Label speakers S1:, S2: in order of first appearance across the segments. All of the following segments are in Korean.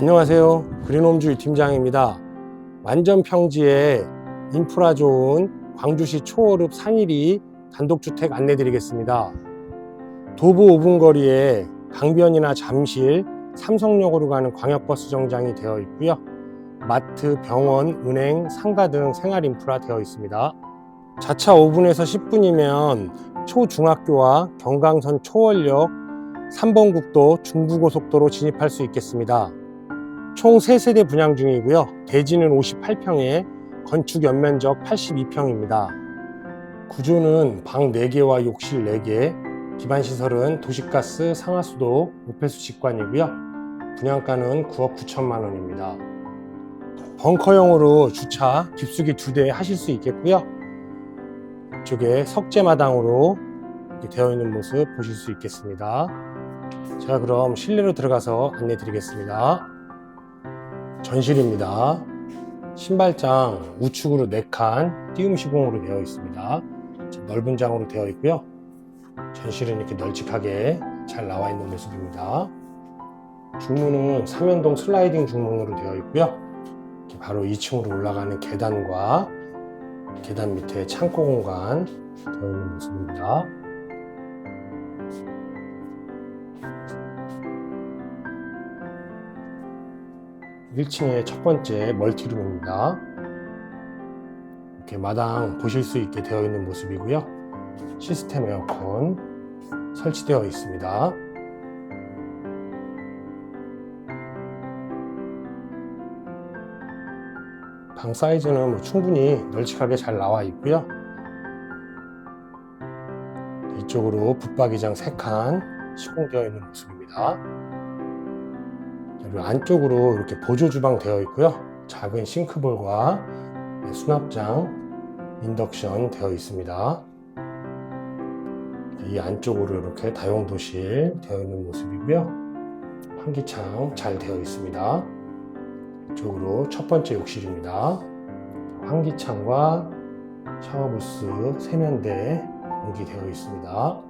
S1: 안녕하세요. 그린홈주의 팀장입니다. 완전 평지에 인프라 좋은 광주시 초월읍 상일이 단독주택 안내 드리겠습니다. 도보 5분 거리에 강변이나 잠실, 삼성역으로 가는 광역버스 정장이 되어 있고요. 마트, 병원, 은행, 상가 등 생활 인프라 되어 있습니다. 자차 5분에서 10분이면 초중학교와 경강선 초월역, 3번 국도 중부고속도로 진입할 수 있겠습니다. 총 3세대 분양 중이고요. 대지는 58평에 건축 연면적 82평입니다. 구조는 방 4개와 욕실 4개, 기반 시설은 도시가스, 상하수도, 오폐수 직관이고요. 분양가는 9억 9천만 원입니다. 벙커형으로 주차, 깊숙이 두대 하실 수 있겠고요. 이쪽에 석재마당으로 되어 있는 모습 보실 수 있겠습니다. 제가 그럼 실내로 들어가서 안내 드리겠습니다. 전실입니다. 신발장 우측으로 4칸 띄움 시공으로 되어 있습니다. 넓은 장으로 되어 있고요. 전실은 이렇게 널찍하게 잘 나와 있는 모습입니다. 중문은 삼연동 슬라이딩 중문으로 되어 있고요. 바로 2층으로 올라가는 계단과 계단 밑에 창고 공간 되어 있는 모습입니다. 1층의 첫 번째 멀티룸입니다. 이렇게 마당 보실 수 있게 되어 있는 모습이고요. 시스템 에어컨 설치되어 있습니다. 방 사이즈는 뭐 충분히 널찍하게 잘 나와 있고요. 이쪽으로 붙박이장 3칸 시공되어 있는 모습입니다. 안쪽으로 이렇게 보조 주방 되어 있고요. 작은 싱크볼과 수납장, 인덕션 되어 있습니다. 이 안쪽으로 이렇게 다용도실 되어 있는 모습이고요. 환기창 잘 되어 있습니다. 이쪽으로 첫 번째 욕실입니다. 환기창과 샤워부스 세면대 연기되어 있습니다.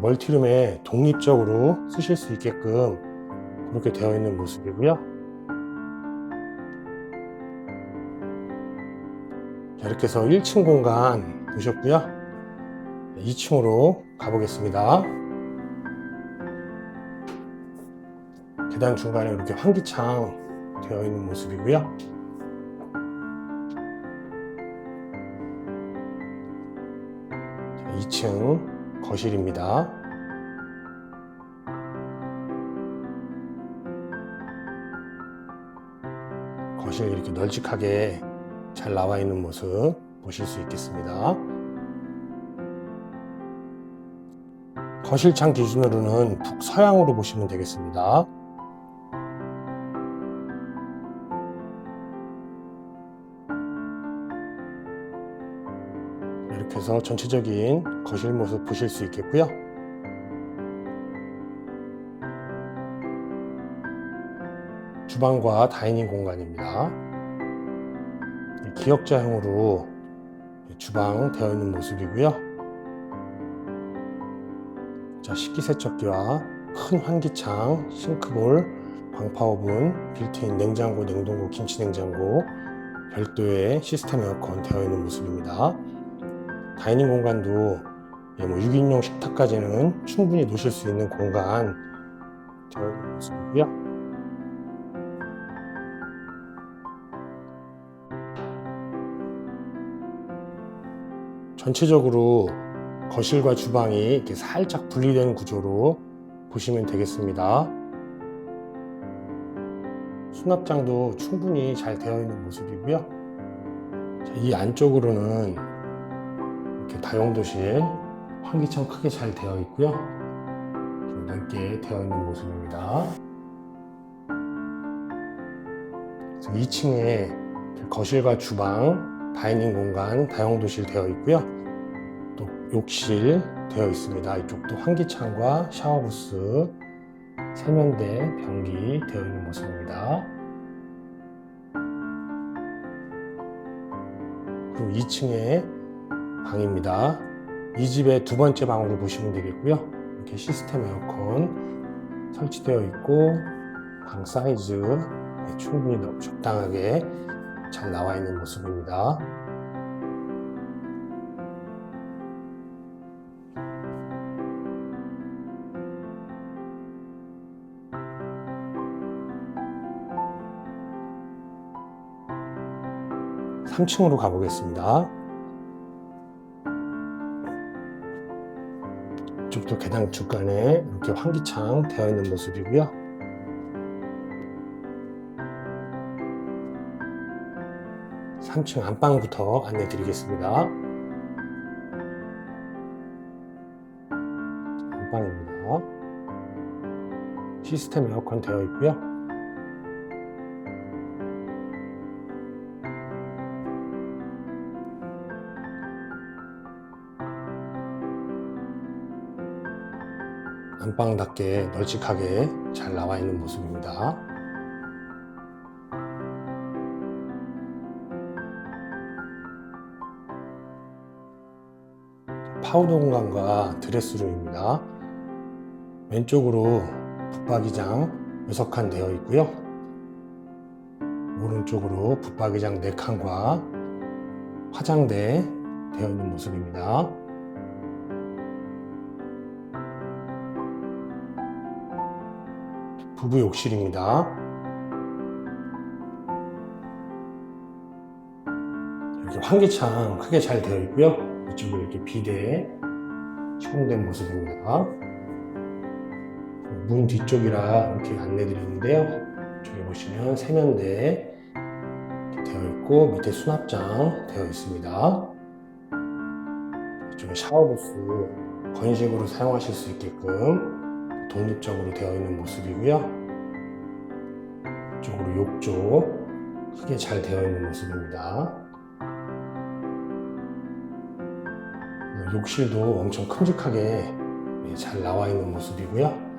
S1: 멀티룸에 독립적으로 쓰실 수 있게끔 그렇게 되어 있는 모습이고요. 자, 이렇게 해서 1층 공간 보셨고요. 2층으로 가보겠습니다. 계단 중간에 이렇게 환기창 되어 있는 모습이고요. 자, 2층 거실입니다. 거실 이렇게 널찍하게 잘 나와 있는 모습 보실 수 있겠습니다. 거실창 기준으로는 북서양으로 보시면 되겠습니다. 이렇게 해서 전체적인 거실 모습 보실 수 있겠고요. 주방과 다이닝 공간입니다. 기역자형으로 주방 되어 있는 모습이고요. 자, 식기세척기와 큰 환기창, 싱크볼, 광파오븐, 빌트인 냉장고, 냉동고, 김치냉장고, 별도의 시스템 에어컨 되어 있는 모습입니다. 다이닝 공간도 예, 뭐 6인용 식탁까지는 충분히 놓으실 수 있는 공간 되어 있는 모습이고요. 전체적으로 거실과 주방이 이렇게 살짝 분리된 구조로 보시면 되겠습니다. 수납장도 충분히 잘 되어 있는 모습이고요. 자, 이 안쪽으로는 이렇게 다용도실 환기창 크게 잘 되어 있고요. 좀 넓게 되어 있는 모습입니다. 2층에 거실과 주방, 다이닝 공간, 다용도실 되어 있고요. 또 욕실 되어 있습니다. 이쪽도 환기창과 샤워부스, 세면대, 변기 되어 있는 모습입니다. 그리고 2층에 방입니다. 이 집의 두 번째 방으로 보시면 되겠고요. 이렇게 시스템 에어컨 설치되어 있고 방 사이즈 네, 충분히 너- 적당하게 잘 나와 있는 모습입니다. 삼층으로 가보겠습니다. 이쪽도 계단 중간에 이렇게 환기창 되어 있는 모습이고요. 3층 안방부터 안내 드리겠습니다. 안방입니다. 시스템 에어컨 되어 있고요. 안방답게 널찍하게 잘 나와 있는 모습입니다. 파우더 공간과 드레스룸입니다. 왼쪽으로 붙박이장 6칸 되어 있고요. 오른쪽으로 붙박이장 4칸과 화장대 되어 있는 모습입니다. 부부 욕실입니다. 이렇게 환기창 크게 잘 되어 있고요. 이쪽에 이렇게 비대 시공된 모습입니다. 문 뒤쪽이라 이렇게 안내드렸는데요. 이쪽에 보시면 세면대 되어 있고 밑에 수납장 되어 있습니다. 이쪽에 샤워부스 건식으로 사용하실 수 있게끔 독립적으로 되어 있는 모습이고요. 이쪽으로 욕조 크게 잘 되어 있는 모습입니다. 욕실도 엄청 큼직하게 네, 잘 나와 있는 모습이고요.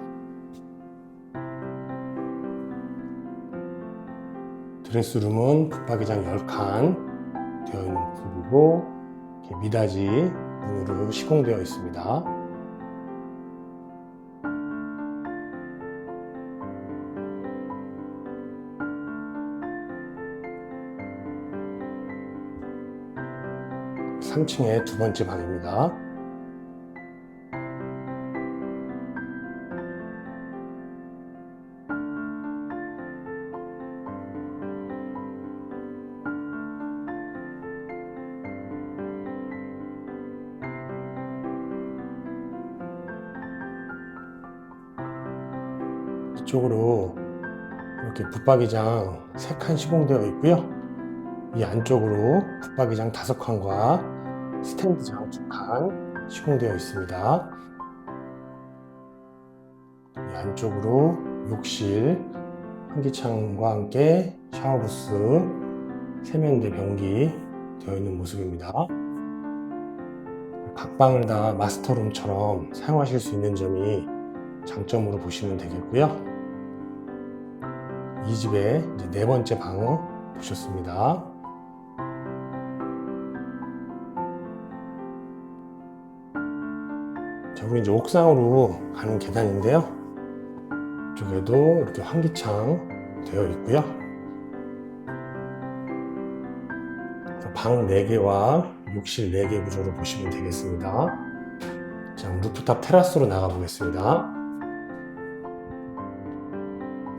S1: 드레스룸은 붙박이장 10칸 되어 있는 모습이고 미닫이 문으로 시공되어 있습니다. 삼층의 두 번째 방입니다. 이쪽으로 이렇게 붙박이장 3칸 시공되어 있고요. 이 안쪽으로 붙박이장 5칸과 스탠드장 2칸 시공되어 있습니다. 이 안쪽으로 욕실, 환기창과 함께 샤워부스, 세면대 변기 되어 있는 모습입니다. 각 방을 다 마스터룸처럼 사용하실 수 있는 점이 장점으로 보시면 되겠고요. 이 집의 네 번째 방 보셨습니다. 자, 우리 이제 옥상으로 가는 계단인데요. 이쪽에도 이렇게 환기창 되어 있고요. 방 4개와 욕실 4개 구조로 보시면 되겠습니다. 자, 루프탑 테라스로 나가 보겠습니다.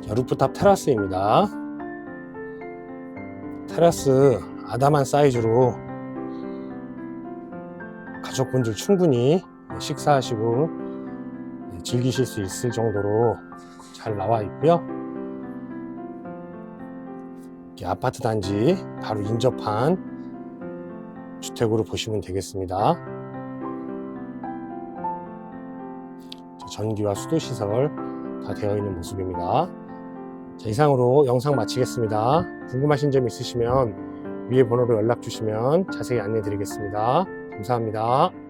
S1: 자, 루프탑 테라스입니다. 테라스 아담한 사이즈로 가족분들 충분히 식사하시고 즐기실 수 있을 정도로 잘 나와 있고요. 아파트 단지 바로 인접한 주택으로 보시면 되겠습니다. 전기와 수도 시설 다 되어 있는 모습입니다. 자, 이상으로 영상 마치겠습니다. 궁금하신 점 있으시면 위에 번호로 연락 주시면 자세히 안내 드리겠습니다. 감사합니다.